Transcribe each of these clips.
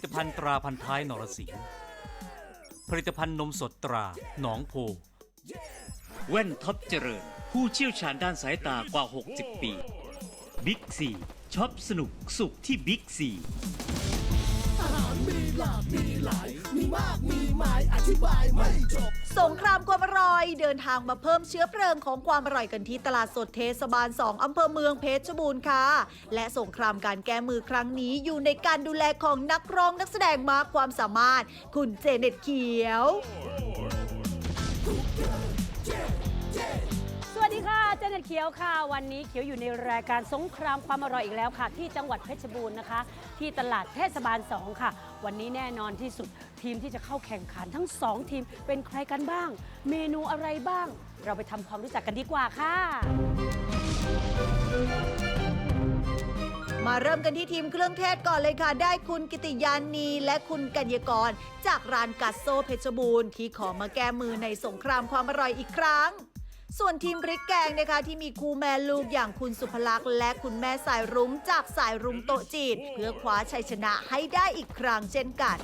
ลิตภัณฑ์ตราพันท้ายนรสิงห์ผลิตภัณฑ์นมสดตราหนองโพ แว่นท็อปเจริญ ผู้เชี่ยวชาญด้านสายตากว่า 60 ปีบิ๊กซีช็อปสนุกสุขที่บิ๊กซี สงครามความอร่อยเดินทางมาเพิ่มเชื้อเพลิงของความอร่อยกันที่ตลาดสดเทศบาล 2 อำเภอเมืองเพชรบูรณ์ค่ะ และสงครามการแก้มือครั้งนี้อยู่ในการดูแลของนักร้องนักแสดงมากความสามารถ คุณเจเน็ตเขียว นเขียวค่ะ วันนี้เขียวอยู่ในรายการสงครามความอร่อยอีกแล้วค่ะ ที่จังหวัดเพชรบูรณ์นะคะ ที่ตลาดเทศบาล 2 ค่ะ วันนี้แน่นอนที่สุดทีมที่จะเข้าแข่งขันทั้ง 2 ทีมเป็นใครกันบ้าง เมนูอะไรบ้าง เราไปทำความรู้จักกันดีกว่าค่ะ มาเริ่มกันที่ทีมเครื่องเทศก่อนเลยค่ะ ได้คุณกิติยานีและคุณกัญญกร จากร้านกัสโซเพชรบูรณ์ที่ขอมาแก้มือในสงครามความอร่อยอีกครั้ง ส่วนทีมพริกแกงนะคะที่มีคู่แม่ลูกอย่างคุณสุภลักษณ์และคุณแม่สายรุ้งจากสายรุ้งโตะจีดเพื่อคว้าชัยชนะให้ได้อีกครั้งเช่นกัน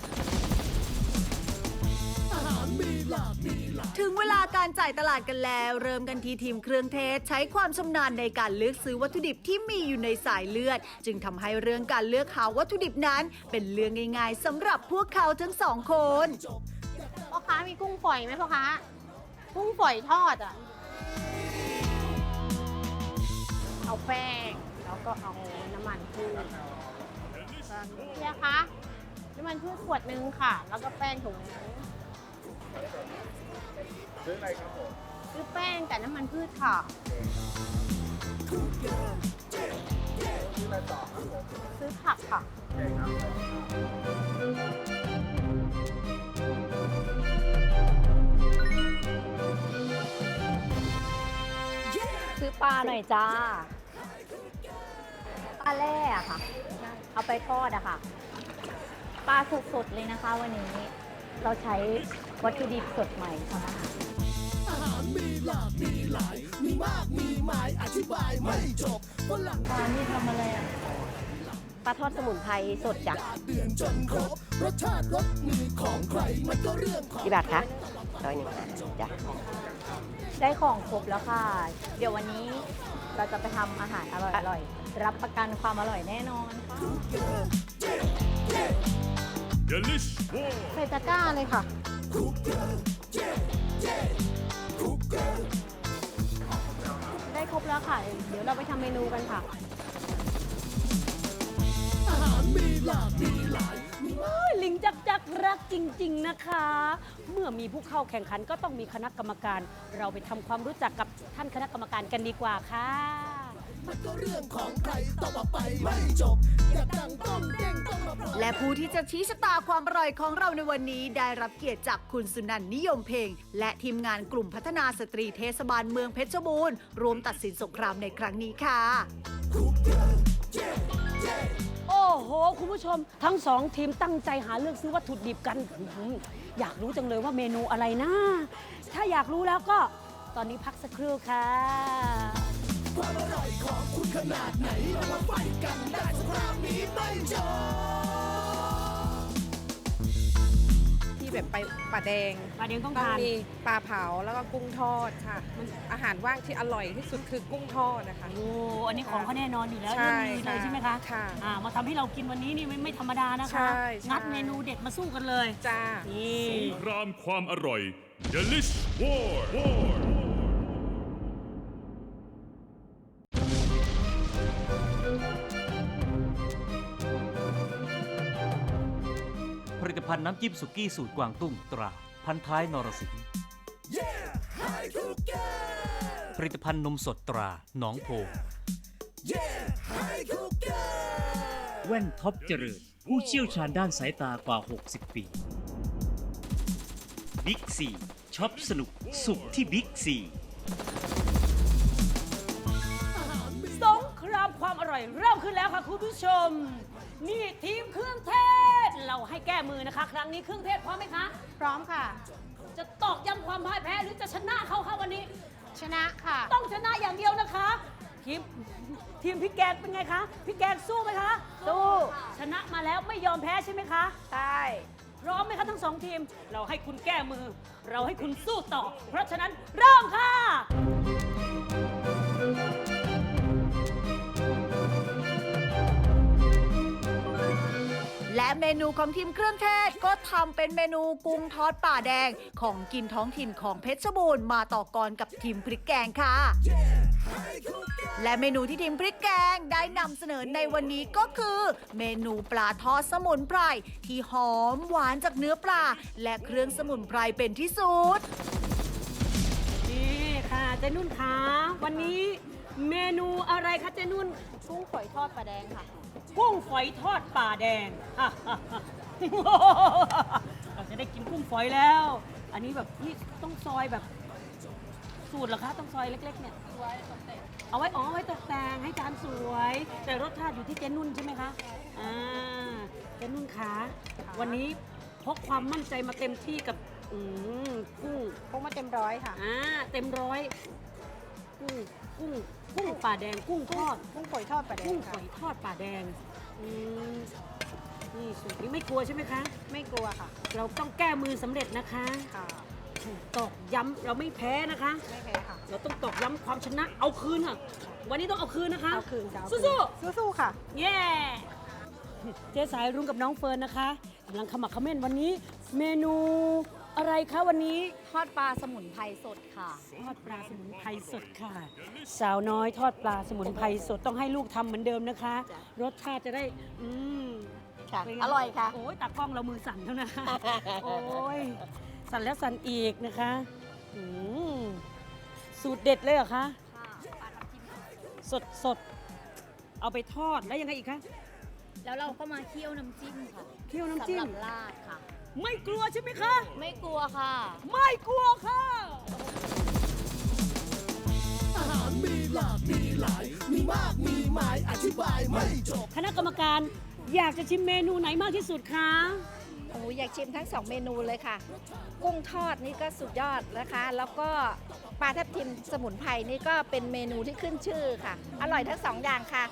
ถึงเวลาการจ่ายตลาดกันแล้ว เริ่มกันที่ทีมเครื่องเทศ ใช้ความชำนาญในการเลือกซื้อวัตถุดิบที่มีอยู่ในสายเลือด จึงทำให้เรื่องการเลือกหาวัตถุดิบนั้น เป็นเรื่องง่าย ๆสำหรับพวกเขาทั้งสองคนพ่อค้ามีกุ้งฝอยไหมพ่อค้ากุ้งฝอยทอดอะ เอาแป้ง แล้วก็เอาน้ำมันพืชเนี่ยคะน้ำมันพืชขวดหนึงค่ะ แล้วก็แป้งถุงนึงซื้ออะไรครับผมซื้อแป้งกับน้ำมันพืชค่ะซื้อผักค่ะ ลาหน่อยจ้า ปลาแร่อะค่ะ เอาไปทอดอะค่ะ ปลาสดๆเลยนะคะ วันนี้ เราใช้วัตถุดิบสดใหม่ค่ะปลานี่ทำอะไรอะปลาทอดสมุนไพรสดจ้ะกี่บาทคะร้อยหนึ่งจ้ะ ได้ของครบแล้วค่ะ เดี๋ยววันนี้เราจะไปทำอาหารอร่อยๆ รับประกันความอร่อยแน่นอนค่ะใส่ตะกร้าเลยค่ะ ได้ครบแล้วค่ะ เดี๋ยวเราไปทำเมนูกันค่ะลิ งจักจักรักจริง ๆนะคะ เมื่อมีผู้เข้าแข่งขันก็ต้องมีคณะกรรมการ เราไปทำความรู้จักกับท่านคณะกรรมการกันดีกว่าค่ะและผู้ที่จะชี้ชะตาความอร่อยของเราในวันนี้ ได้รับเกียรติจากคุณสุนันท์นิยมเพลง และทีมงานกลุ่มพัฒนาสตรีเทศบาลเมืองเพชรบูรณ์รวมตัดสินสงครามในครั้งนี้ค่ะโอ้ โห คุณผู้ชม ทั้งสองทีมตั้งใจหาเลือกซื้อวัตถุดิบกันอื้อหืออยากรู้จังเลยว่าเมนูอะไรนะ ถ้าอยากรู้แล้วก็ตอนนี้พักสักครู่ค่ะ ที่แบบไป ป่าแดงปลาเดียงต้องต้องทาน มีปลาเผาแล้วก็กุ้งทอดค่ะมันอาหารว่างที่อร่อยที่สุดคือกุ้งทอดนะคะ โอ้ อันนี้ของเขาแน่นอนอยู่แล้วใช่เรื่องนี้เลยใช่ไหมคะค่ะอ่ามาทำให้เรากินวันนี้นี่ไม่ไม่ธรรมดานะคะ ใช่ใช่ งัดเมนูเด็ดมาสู้กันเลย จ้า นี่ สงครามความอร่อย Delish War War ภัณฑ์น้ำจิ้มสุกี้สูตรกวางตุ้งตรา พันท้ายนรสิงห์ผลิตภัณฑ์นมสดตราหนองโพแว่นท็อปเจริญ ผู้เชี่ยวชาญด้านสายตากว่า 60 ปี บิ๊กซีช็อปสนุกสุขที่บิ๊กซีสงครามความอร่อยเริ่มขึ้นแล้วค่ะคุณผู้ชม นี่ทีมเครื่องเทศ เราให้แก้มือนะคะ ครั้งนี้เครื่องเทศพร้อมไหมคะ พร้อมค่ะ จะตอกย้ำความพ่ายแพ้หรือจะชนะเขาคะวันนี้ ชนะค่ะ ต้องชนะอย่างเดียวนะคะทีมทีมพี่แกงเป็นไงคะพี่แกงสู้ไหมคะสู้ชนะมาแล้วไม่ยอมแพ้ใช่ไหมคะใช่พร้อมไหมคะทั้งสองทีม เราให้คุณแก้มือ เราให้คุณสู้ต่อ เพราะฉะนั้นเริ่มค่ะ และเมนูของทีมเครื่องเทศก็ทำเป็นเมนูกุ้งทอดป่าแดง ของกินท้องถิ่นของเพชรบูรณ์มาต่อกรกับทีมพริกแกงค่ะ และเมนูที่ทีมพริกแกงได้นำเสนอในวันนี้ก็คือ เมนูปลาทอดสมุนไพรที่หอมหวานจากเนื้อปลา และเครื่องสมุนไพรเป็นที่สุดนี่ค่ะเจนุ่นคะวันนี้เมนูอะไรคะเจนุ่นกุ้งฝอยทอดปลาแดงค่ะ กุ้งฝอยทอดป่าแดงเราจะได้กินกุ้งฝอยแล้ว อันนี้แบบนี่ต้องซอยแบบ สูตรเหรอคะต้องซอยเล็ก ๆ เนี่ยเอาไว้อ๋อไว้ตกแต่งให้จานสวย แต่รสชาติอยู่ที่เจนุ่นใช่ไหมคะอ่าเจนุ่นคะวันนี้พกความมั่นใจมาเต็มที่กับอืมกุ้งพกมาเต็มร้อยค่ะอ่าเต็มร้อย กุ้งกุ้งกุ้งป่าแดงกุ้งทอดกุ้งฝอยทอดปลาแดกุ้งงฝค่ะอยทอดป่าแดงอืมนี่สูตรนี้ไม่กลัวใช่ไหมคะ ไม่กลัวค่ะเราต้องแก้มือสำเร็จนะคะค่ะตอกย้ำเราไม่แพ้นะคะ ไม่แพ้ค่ะ เราต้องตอกย้ำความชนะเอาคืนค่ะ วันนี้ต้องเอาคืนนะคะ เอาคืนค่ะเอาคืสู้นสู้ๆค่ะๆเย้เจ๊สายรุ้งกับน้องเฟิร์นนะคะกำลังขมักเขม้นวันนี้ เมนู อะไรคะวันนี้ทอดปลาสมุนไพรสดค่ะ ทอดปลาสมุนไพรสดค่ะ สาวน้อยทอดปลาสมุนไพรสดต้องให้ลูกทำเหมือนเดิมนะคะรสชาติจะได้ อืมค่ะ เป็นไงอร่อยค่ะ โอ้ยตากล้องเรามือสั่นแล้วนะโอ้ยสั่นแล้วสั่นอีกนะคะอืมสูตรเด็ดเลยเหรอคะสดสดเอาไปทอดแล้วยังไงอีกคะ แล้วเราก็มาเคี่ยวน้ำจิ้มค่ะเคี่ยวน้ำจิ้มสำหรับราดค่ะ ไม่กลัวใช่ไหมคะ ไม่กลัวค่ะ ไม่กลัวค่ะคณะกรรมการอยากจะชิมเมนูไหนมากที่สุดคะ โอ้โหอยากชิมทั้งสองเมนูเลยค่ะ กุ้งทอดนี่ก็สุดยอดนะคะ แล้วก็ปลาทับทิมสมุนไพรนี่ก็เป็นเมนูที่ขึ้นชื่อค่ะ อร่อยทั้งสองอย่างค่ะ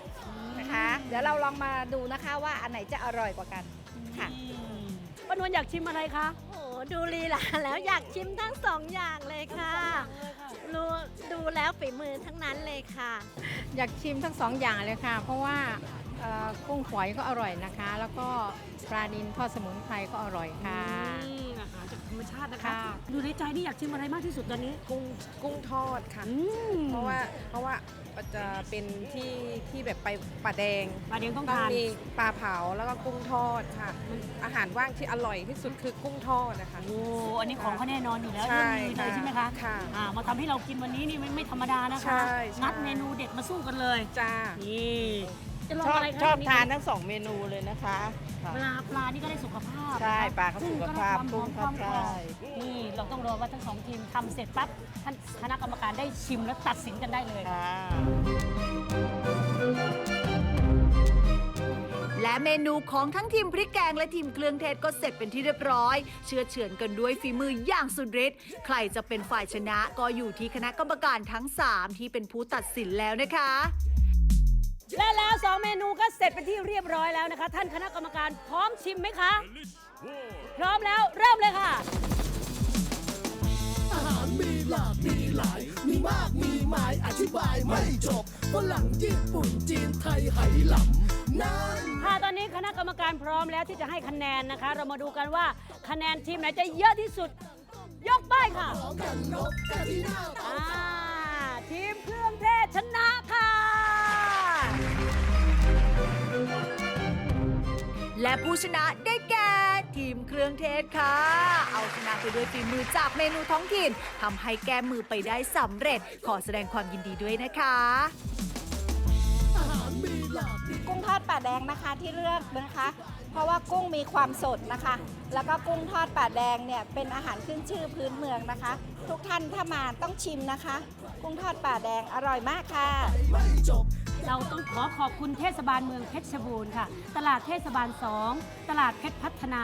นะคะ เดี๋ยวเราลองมาดูนะคะว่าอันไหนจะอร่อยกว่ากันค่ะ ป้านวลอยากชิมอะไรคะ โอ้ดูลีลาแล้วอยากชิมทั้งสองอย่างเลยค่ะรู้ดูแล้วฝีมือทั้งนั้นเลยค่ะ อยากชิมทั้งสองอย่างเลยค่ะ เพราะว่าเอ่อกุ้งฝอยก็อร่อยนะคะ แล้วก็ปลาดินทอดสมุนไพรก็อร่อยค่ะอืมอาหารจากธรรมชาตินะคะ ค่ะอยู่ในใจนี่อยากชิมอะไรมากที่สุดตอนนี้ กุ้งกุ้งทอดค่ะ อืมเพราะว่าเพราะว่า จะเป็นที่ที่แบบไปป่าแดงปลาเดียงต้องต้องทาน มีปลาเผาแล้วก็กุ้งทอดค่ะ อาหารว่างที่อร่อยที่สุดคือกุ้งทอดนะคะ โอ้ อันนี้ของเขาแน่นอนอยู่แล้วใช่เรื่องนี้เลยค่ะใช่ไหมคะค่ะอ่ามาทำให้เรากินวันนี้นี่ไม่ไม่ธรรมดานะคะ ใช่ใช่ งัดเมนูเด็ดมาสู้กันเลย จ้า นี่ จะลองชอบอะไรคะชอบวัทานทั้งสองเมนูเลยนะคะค่ะปลาปลานี่ก็ได้สุขภาพใช่นะคะปลาก็สุขภาพกุ้งก็ได้ความหอมความกรอบกุ้งก็ใช่นี่เราต้องรอว่าทั้งสองทีมทำเสร็จปั๊บท่านคณะกรรมการได้ชิมและตัดสินกันได้เลย ค่ะ และเมนูของทั้งทีมพริกแกงและทีมเครื่องเทศก็เสร็จเป็นที่เรียบร้อย เชื่อเฉือนกันด้วยฝีมืออย่างสุดฤทธิ์ใครจะเป็นฝ่ายชนะก็อยู่ที่คณะกรรมการทั้ง 3 ที่เป็นผู้ตัดสินแล้วนะคะ และแล้วสองเมนูก็เสร็จเป็นที่เรียบร้อยแล้วนะคะ ท่านคณะกรรมการพร้อมชิมไหมคะ พร้อมแล้วเริ่มเลยค่ะ อาหารมีหลากมีหลาย มีมากมีหมายอธิบายไม่จบฝรั่งญี่ปุ่นจีนไทยไหหลำนั่นค่ะตอนนี้คณะกรรมการพร้อมแล้วที่จะให้คะแนนนะคะ เรามาดูกันว่าคะแนนทีมไหนจะเยอะที่สุด ยกป้ายค่ะกันนกกระที่หน้า อ่า ทีมเครื่องเทศชนะค่ะ และผู้ชนะได้แก่ทีมเครื่องเทศค่ะ เอาชนะไปด้วยฝีมือจากเมนูท้องถิ่นทำให้แก้มือไปได้สำเร็จ ขอแสดงความยินดีด้วยนะคะ กุ้งทอดป่าแดงนะคะที่เลือกนะคะ เพราะว่ากุ้งมีความสดนะคะ แล้วก็กุ้งทอดป่าแดงเนี่ยเป็นอาหารขึ้นชื่อพื้นเมืองนะคะ ทุกท่านถ้ามาต้องชิมนะคะ กุ้งทอดป่าแดงอร่อยมากค่ะ เราต้องขอขอบคุณเทศบาลเมืองเพชรบูรณ์ค่ะ ตลาดเทศบาล 2 ตลาดเพชรพัฒนา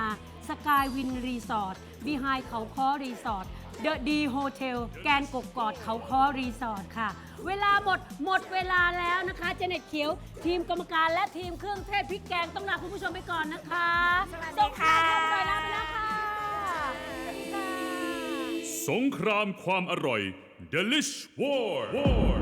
สกายวินรีสอร์ทบีไฮเขาคอรีสอร์ท เดอะดีโฮเทลแกนกกกอดเขาคอรีสอร์ทค่ะ เวลาหมดหมดเวลาแล้วนะคะ เจเน็ตเขียว ทีมกรรมการและทีมเครื่องเทศพริกแกงต้องลาคุณผู้ชมไปก่อนนะคะสวัสดีค่ะส่งท้ายด้วยลาไปแล้วค่ะสวัสดีค่ะสงครามความอร่อย Delish War War